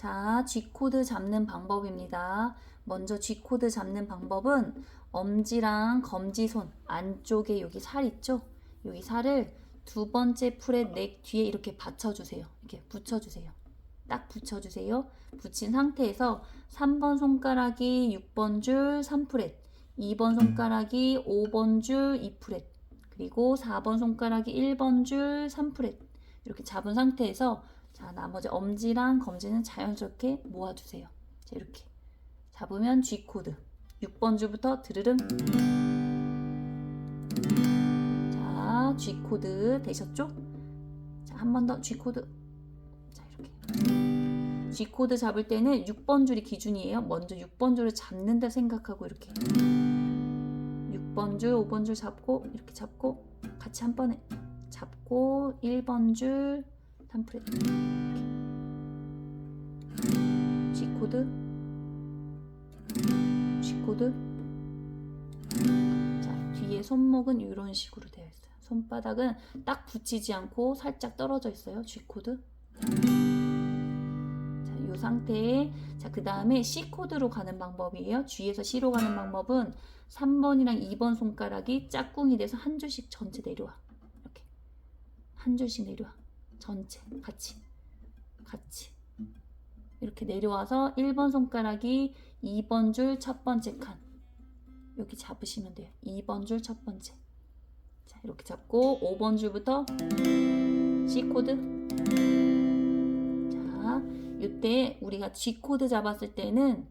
자, G코드 잡는 방법입니다. 먼저 G코드 잡는 방법은 엄지랑 검지손 안쪽에 여기 살 있죠? 여기 살을 두 번째 풀의 넥 뒤에 이렇게 받쳐주세요. 이렇게 붙여주세요. 딱 붙여주세요. 붙인 상태에서 3번 손가락이 6번 줄 3프렛, 2번 손가락이 5번 줄 2프렛, 그리고 4번 손가락이 1번 줄 3프렛 이렇게 잡은 상태에서 자 나머지 엄지랑 검지는 자연스럽게 모아주세요. 자, 이렇게. 잡으면 G 코드. 6번 줄부터 드르릉 자 G 코드 되셨죠? 자 한 번 더 G 코드. 자 이렇게. G 코드 잡을 때는 6번 줄이 기준이에요. 먼저 6번 줄을 잡는다 생각하고 이렇게. 6번 줄, 5번 줄 잡고 이렇게 잡고 같이 한 번에. 잡고 1번 줄 3프렛 G 코드 G 코드 자 뒤에 손목은 이런 식으로 되어 있어요. 손바닥은 딱 붙이지 않고 살짝 떨어져 있어요. G 코드 자, 이 상태에 자, 그 다음에 C 코드로 가는 방법이에요. G에서 C로 가는 방법은 3번이랑 2번 손가락이 짝꿍이 돼서 한 줄씩 전체 내려와. 이렇게. 한 줄씩 내려와. 전체 같이. 같이. 이렇게 내려와서 1번 손가락이 2번 줄 첫 번째 칸. 여기 잡으시면 돼요. 2번 줄 첫 번째. 자, 이렇게 잡고 5번 줄부터 C 코드. 자, 이때 우리가 G 코드 잡았을 때는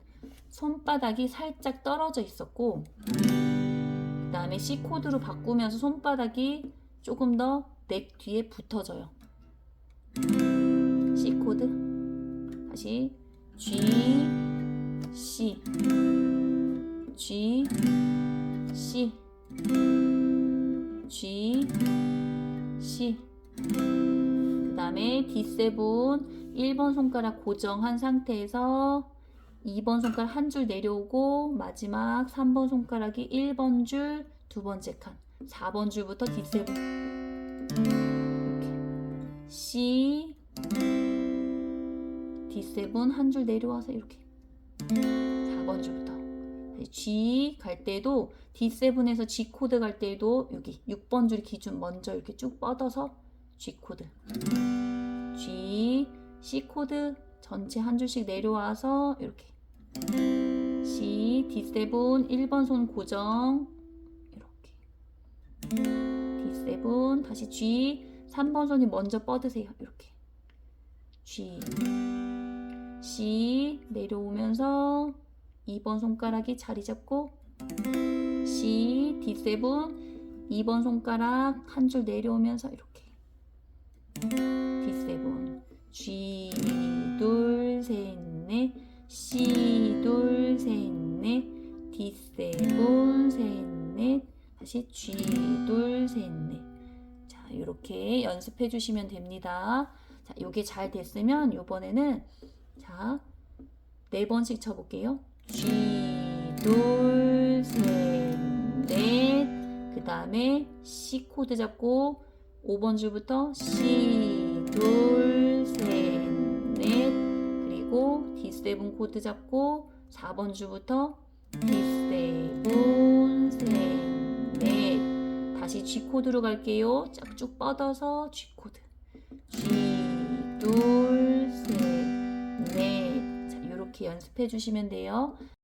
손바닥이 살짝 떨어져 있었고 그 다음에 C 코드로 바꾸면서 손바닥이 조금 더 넥 뒤에 붙어져요. C 코드. 다시 G C. G C. G C. 그 다음에 D7 1번 손가락 고정한 상태에서 2번 손가락 한 줄 내려오고 마지막 3번 손가락이 1번 줄 두 번째 칸. 4번 줄부터 D7 이렇게 C D7 한 줄 내려와서 이렇게. 4번 줄부터. G 갈 때도 D7에서 G 코드 갈 때도 여기 6번 줄 기준 먼저 이렇게 쭉 뻗어서 G 코드. G C 코드 전체 한 줄씩 내려와서 이렇게. C D7 1번 손 고정. 이렇게. D7 다시 G 3번 손이 먼저 뻗으세요. 이렇게. G C 내려오면서 2번 손가락이 자리 잡고 C D7 2번 손가락 한 줄 내려오면서 이렇게. D7 G 둘셋넷. C 둘셋넷. D7 셋넷. 다시 G 둘셋넷. 자 이렇게 연습해 주시면 됩니다. 자 요게 잘 됐으면 요번에는 자 네 번씩 쳐 볼게요. G 둘셋넷 그 다음에 C 코드 잡고 5번 줄부터 C 둘셋넷 그리고 D7 코드 잡고 4번 줄부터 D7 셋넷 다시 G 코드로 갈게요. 짝쭉 뻗어서 G 코드 G 둘 셋 넷 자 이렇게 연습해 주시면 돼요.